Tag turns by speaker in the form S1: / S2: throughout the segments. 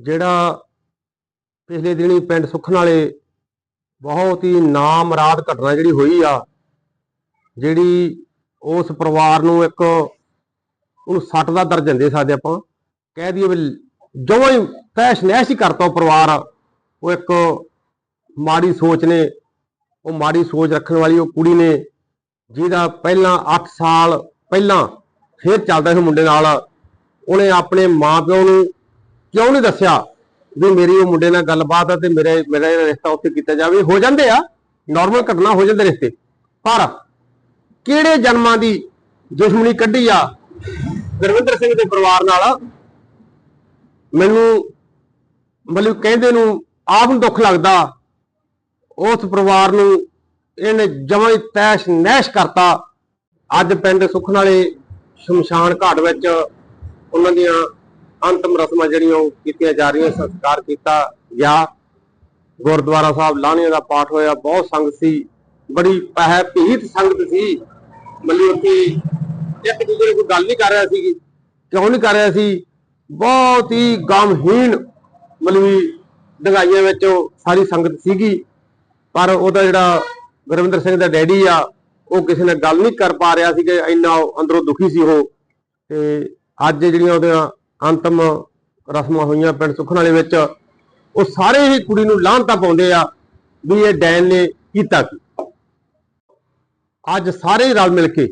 S1: ਜਿਹੜਾ ਪਿਛਲੇ ਦਿਨੀ ਪਿੰਡ ਸੁਖਨ ਵਾਲੇ ਬਹੁਤ ਹੀ ਨਾਮਰਾਦ ਘਟਨਾ ਜਿਹੜੀ ਹੋਈ ਆ, ਜਿਹੜੀ ਉਸ ਪਰਿਵਾਰ ਨੂੰ ਇੱਕ ਉਹਨੂੰ ਸੱਟ ਦਾ ਦਰਜਨ ਦੇ ਸਕਦੇ ਆਪਾਂ। ਕਹਿ ਦਈਏ ਵੀ ਜਮਾਂ ਹੀ ਤੈਸ਼ ਨੈਸ਼ ਹੀ ਕਰਤਾ ਉਹ ਪਰਿਵਾਰ। ਉਹ ਇੱਕ ਮਾੜੀ ਸੋਚ ਨੇ, ਉਹ ਮਾੜੀ ਸੋਚ ਰੱਖਣ ਵਾਲੀ ਉਹ ਕੁੜੀ ਨੇ, ਜਿਹਦਾ ਪਹਿਲਾਂ 8 ਸਾਲ ਪਹਿਲਾਂ ਫੇਰ ਚੱਲਦਾ ਸੀ ਮੁੰਡੇ ਨਾਲ। ਉਹਨੇ ਆਪਣੇ ਮਾਪਿਓ ਨੂੰ ਕਿਉਂ ਨਹੀਂ ਦੱਸਿਆ ਵੀ ਮੇਰੀ ਉਹ ਮੁੰਡੇ ਨਾਲ ਗੱਲਬਾਤ ਆ ਤੇ ਮੇਰੇ ਮੇਰਾ ਰਿਸ਼ਤਾ ਉੱਥੇ ਕੀਤਾ ਜਾਵੇ? ਹੋ ਜਾਂਦੇ ਆ ਨਾਰਮਲ ਘਟਨਾ ਹੋ ਜਾਂਦੇ ਰਿਸ਼ਤੇ। ਪਰ ਕਿਹੜੇ ਜਨਮਾਂ ਦੀ ਦੁਸ਼ਮਣੀ ਕੱਢੀ ਆ ਗੁਰਵਿੰਦਰ ਸਿੰਘ ਦੇ ਪਰਿਵਾਰ ਨਾਲ? ਮੈਨੂੰ ਮਤਲਬ ਕਹਿੰਦੇ ਨੂੰ ਆਪ ਨੂੰ ਦੁੱਖ ਲੱਗਦਾ, ਉਸ ਪਰਿਵਾਰ ਨੂੰ ਇਹਨੇ ਜਮਾਂ ਹੀ ਤੈਸ਼ ਨੈਸ਼ ਕਰਤਾ। ਅੱਜ ਪਿੰਡ ਸੁਖਨ ਵਾਲੇ ਸ਼ਮਸ਼ਾਨ ਘਾਟ ਵਿੱਚ ਉਹਨਾਂ ਦੀਆਂ ਅੰਤਮ ਰਸਮਾਂ ਜਿਹੜੀਆਂ ਉਹ ਕੀਤੀਆਂ ਜਾ ਰਹੀਆਂ, ਸੰਸਕਾਰ ਕੀਤਾ ਗਿਆ। ਗੁਰਦੁਆਰਾ ਸਾਹਿਬ ਲਾਹਣੀਆਂ ਦਾ ਪਾਠ ਹੋਇਆ, ਬਹੁਤ ਸੰਗਤ ਸੀ। ਬੜੀ ਪਹਿ, ਭੀਤ ਸੰਗਤ ਸੀ। ਮਤਲਬ ਉੱਥੇ ਇੱਕ ਦੂਜੇ ਨਾਲ ਕੋਈ ਗੱਲ ਨਹੀਂ ਕਰ ਰਿਹਾ ਸੀ, ਕਿਉਂ ਨਹੀਂ ਕਰ ਰਿਹਾ ਸੀ। ਬਹੁਤ ਹੀ ਗਮਹੀਣ, ਮਤਲਬ ਵੀ ਡੰਗਾਈਆਂ ਵਿੱਚ ਸਾਰੀ ਸੰਗਤ ਸੀਗੀ। ਪਰ ਉਹਦਾ ਜਿਹੜਾ ਗੁਰਵਿੰਦਰ ਸਿੰਘ ਦਾ ਡੈਡੀ ਆ, ਉਹ ਕਿਸੇ ਨਾਲ ਗੱਲ ਨਹੀਂ ਕਰ ਪਾ ਰਿਹਾ ਸੀ ਕਿ ਇੰਨਾ ਉਹ ਅੰਦਰੋਂ ਦੁਖੀ ਸੀ ਉਹ। ਤੇ ਅੱਜ ਜਿਹੜੀਆਂ ਉਹਦੀਆਂ ਅੰਤਮ ਰਸਮਾਂ ਹੋਈਆਂ ਪਿੰਡ ਸੁਖਨ ਵਾਲੇ ਵਿੱਚ, ਉਹ ਸਾਰੇ ਹੀ ਕੁੜੀ ਨੂੰ ਲਾਹਨਤਾ ਪਾਉਂਦੇ ਆ ਵੀ ਇਹ ਡੈਨ ਨੇ ਕੀਤਾ ਕੀ। ਅੱਜ ਸਾਰੇ ਰਲ ਮਿਲ ਕੇ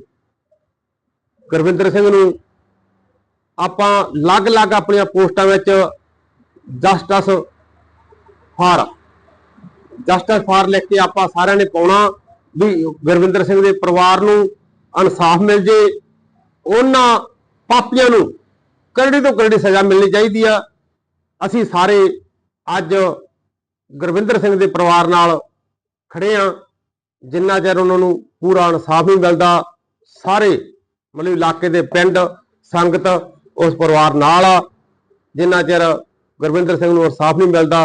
S1: ਗੁਰਵਿੰਦਰ ਸਿੰਘ ਨੂੰ ਆਪਾਂ ਲੱਗ-ਲੱਗ ਆਪਣੀਆਂ ਪੋਸਟਾਂ ਵਿੱਚ ਜਸਟਿਸ ਫਾਰ ਜਸਟਿਸ ਫਾਰ ਲਿਖ ਕੇ ਆਪਾਂ ਸਾਰਿਆਂ ਨੇ ਪਾਉਣਾ ਵੀ ਗੁਰਵਿੰਦਰ ਸਿੰਘ ਦੇ ਪਰਿਵਾਰ ਨੂੰ ਇਨਸਾਫ ਮਿਲ ਜੇ, ਉਹਨਾਂ ਪਾਪੀਆਂ ਨੂੰ ਕਰੜੀ ਤੋਂ ਕਰੜੀ ਸਜ਼ਾ ਮਿਲਣੀ ਚਾਹੀਦੀ ਆ। ਅਸੀਂ ਸਾਰੇ ਅੱਜ ਗੁਰਵਿੰਦਰ ਸਿੰਘ ਦੇ ਪਰਿਵਾਰ ਨਾਲ ਖੜੇ ਆ। ਜਿੰਨਾ ਚਿਰ ਉਹਨਾਂ ਨੂੰ ਪੂਰਾ ਇਨਸਾਫ ਨਹੀਂ ਮਿਲਦਾ, ਸਾਰੇ ਮਤਲਬ ਇਲਾਕੇ ਦੇ ਪਿੰਡ, ਸੰਗਤ ਉਸ ਪਰਿਵਾਰ ਨਾਲ ਆ। ਜਿੰਨਾ ਚਿਰ ਗੁਰਵਿੰਦਰ ਸਿੰਘ ਨੂੰ ਇਨਸਾਫ ਨਹੀਂ ਮਿਲਦਾ